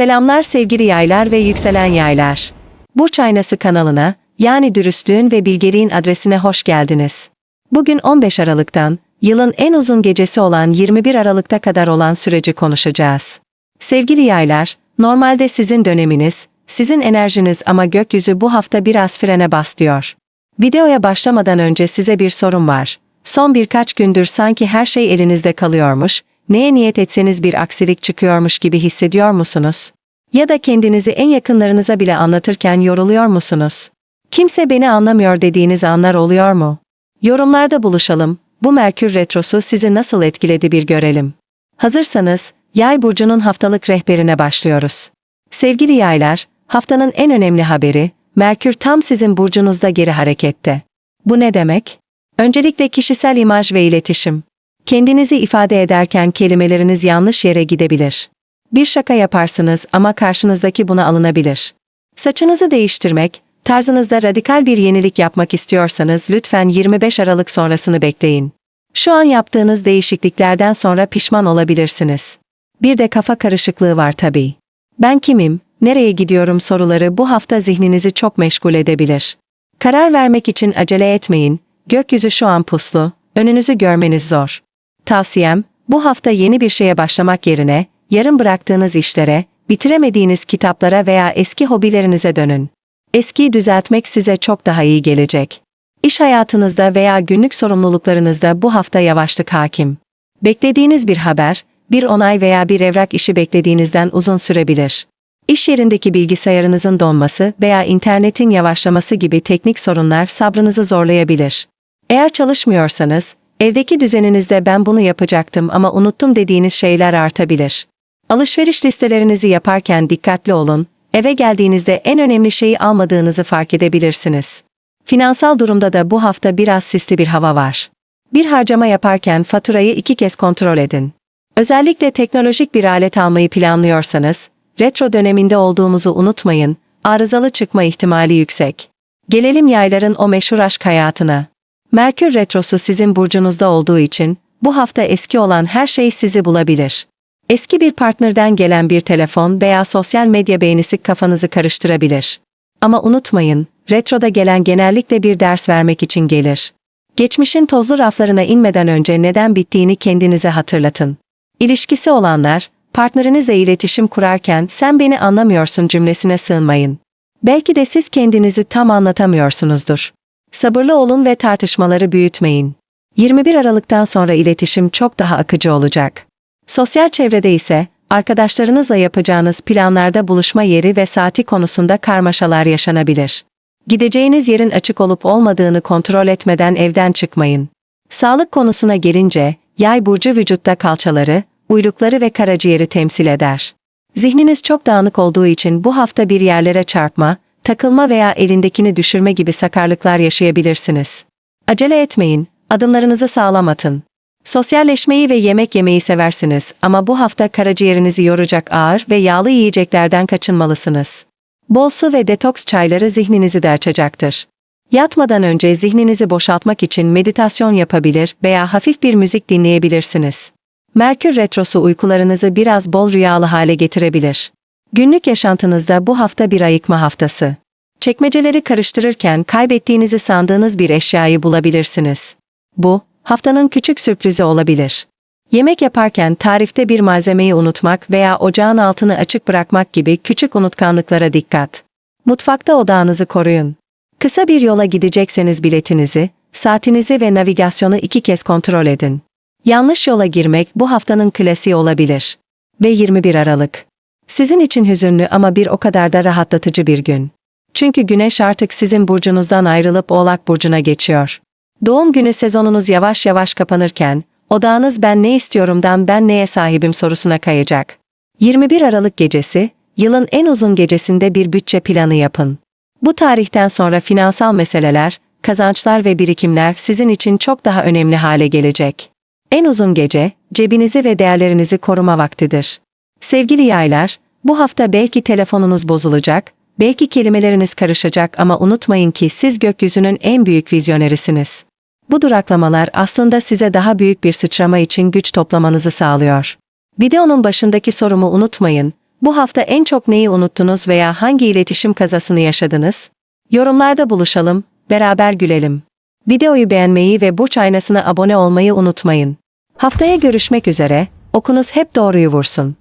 Selamlar sevgili yaylar ve yükselen yaylar. Burç Aynası kanalına, yani dürüstlüğün ve bilgeliğin adresine hoş geldiniz. Bugün 15 Aralık'tan, yılın en uzun gecesi olan 21 Aralık'ta kadar olan süreci konuşacağız. Sevgili yaylar, normalde sizin döneminiz, sizin enerjiniz ama gökyüzü bu hafta biraz frene bas diyor. Videoya başlamadan önce size bir sorum var. Son birkaç gündür sanki her şey elinizde kalıyormuş, neye niyet etseniz bir aksilik çıkıyormuş gibi hissediyor musunuz? Ya da kendinizi en yakınlarınıza bile anlatırken yoruluyor musunuz? Kimse beni anlamıyor dediğiniz anlar oluyor mu? Yorumlarda buluşalım. Bu Merkür Retrosu sizi nasıl etkiledi bir görelim. Hazırsanız, Yay burcunun haftalık rehberine başlıyoruz. Sevgili yaylar, haftanın en önemli haberi, Merkür tam sizin burcunuzda geri harekette. Bu ne demek? Öncelikle kişisel imaj ve iletişim. Kendinizi ifade ederken kelimeleriniz yanlış yere gidebilir. Bir şaka yaparsınız ama karşınızdaki buna alınabilir. Saçınızı değiştirmek, tarzınızda radikal bir yenilik yapmak istiyorsanız lütfen 25 Aralık sonrasını bekleyin. Şu an yaptığınız değişikliklerden sonra pişman olabilirsiniz. Bir de kafa karışıklığı var tabii. Ben kimim, nereye gidiyorum soruları bu hafta zihninizi çok meşgul edebilir. Karar vermek için acele etmeyin, gökyüzü şu an puslu, önünüzü görmeniz zor. Tavsiyem, bu hafta yeni bir şeye başlamak yerine, yarım bıraktığınız işlere, bitiremediğiniz kitaplara veya eski hobilerinize dönün. Eskiyi düzeltmek size çok daha iyi gelecek. İş hayatınızda veya günlük sorumluluklarınızda bu hafta yavaşlık hakim. Beklediğiniz bir haber, bir onay veya bir evrak işi beklediğinizden uzun sürebilir. İş yerindeki bilgisayarınızın donması veya internetin yavaşlaması gibi teknik sorunlar sabrınızı zorlayabilir. Eğer çalışmıyorsanız, evdeki düzeninizde ben bunu yapacaktım ama unuttum dediğiniz şeyler artabilir. Alışveriş listelerinizi yaparken dikkatli olun, eve geldiğinizde en önemli şeyi almadığınızı fark edebilirsiniz. Finansal durumda da bu hafta biraz sisli bir hava var. Bir harcama yaparken faturayı iki kez kontrol edin. Özellikle teknolojik bir alet almayı planlıyorsanız, retro döneminde olduğumuzu unutmayın, arızalı çıkma ihtimali yüksek. Gelelim yayların o meşhur aşk hayatına. Merkür retrosu sizin burcunuzda olduğu için, bu hafta eski olan her şey sizi bulabilir. Eski bir partnerden gelen bir telefon veya sosyal medya beğenisi kafanızı karıştırabilir. Ama unutmayın, retroda gelen genellikle bir ders vermek için gelir. Geçmişin tozlu raflarına inmeden önce neden bittiğini kendinize hatırlatın. İlişkisi olanlar, partnerinizle iletişim kurarken sen beni anlamıyorsun cümlesine sığınmayın. Belki de siz kendinizi tam anlatamıyorsunuzdur. Sabırlı olun ve tartışmaları büyütmeyin. 21 Aralık'tan sonra iletişim çok daha akıcı olacak. Sosyal çevrede ise, arkadaşlarınızla yapacağınız planlarda buluşma yeri ve saati konusunda karmaşalar yaşanabilir. Gideceğiniz yerin açık olup olmadığını kontrol etmeden evden çıkmayın. Sağlık konusuna gelince, yay burcu vücutta kalçaları, uylukları ve karaciğeri temsil eder. Zihniniz çok dağınık olduğu için bu hafta bir yerlere çarpma, takılma veya elindekini düşürme gibi sakarlıklar yaşayabilirsiniz. Acele etmeyin, adımlarınızı sağlam atın. Sosyalleşmeyi ve yemek yemeyi seversiniz ama bu hafta karaciğerinizi yoracak ağır ve yağlı yiyeceklerden kaçınmalısınız. Bol su ve detoks çayları zihninizi de açacaktır. Yatmadan önce zihninizi boşaltmak için meditasyon yapabilir veya hafif bir müzik dinleyebilirsiniz. Merkür retrosu uykularınızı biraz bol rüyalı hale getirebilir. Günlük yaşantınızda bu hafta bir ayıkma haftası. Çekmeceleri karıştırırken kaybettiğinizi sandığınız bir eşyayı bulabilirsiniz. Bu, haftanın küçük sürprizi olabilir. Yemek yaparken tarifte bir malzemeyi unutmak veya ocağın altını açık bırakmak gibi küçük unutkanlıklara dikkat. Mutfakta odağınızı koruyun. Kısa bir yola gidecekseniz biletinizi, saatinizi ve navigasyonu iki kez kontrol edin. Yanlış yola girmek bu haftanın klasiği olabilir. Ve 21 Aralık. Sizin için hüzünlü ama bir o kadar da rahatlatıcı bir gün. Çünkü güneş artık sizin burcunuzdan ayrılıp Oğlak burcuna geçiyor. Doğum günü sezonunuz yavaş yavaş kapanırken, odağınız ben ne istiyorumdan ben neye sahibim sorusuna kayacak. 21 Aralık gecesi, yılın en uzun gecesinde bir bütçe planı yapın. Bu tarihten sonra finansal meseleler, kazançlar ve birikimler sizin için çok daha önemli hale gelecek. En uzun gece, cebinizi ve değerlerinizi koruma vaktidir. Sevgili yaylar, bu hafta belki telefonunuz bozulacak, belki kelimeleriniz karışacak ama unutmayın ki siz gökyüzünün en büyük vizyonerisiniz. Bu duraklamalar aslında size daha büyük bir sıçrama için güç toplamanızı sağlıyor. Videonun başındaki sorumu unutmayın, Bu hafta en çok neyi unuttunuz veya hangi iletişim kazasını yaşadınız? Yorumlarda buluşalım, beraber gülelim. Videoyu beğenmeyi ve Burç Aynası'na abone olmayı unutmayın. Haftaya görüşmek üzere, okunuz hep doğruyu vursun.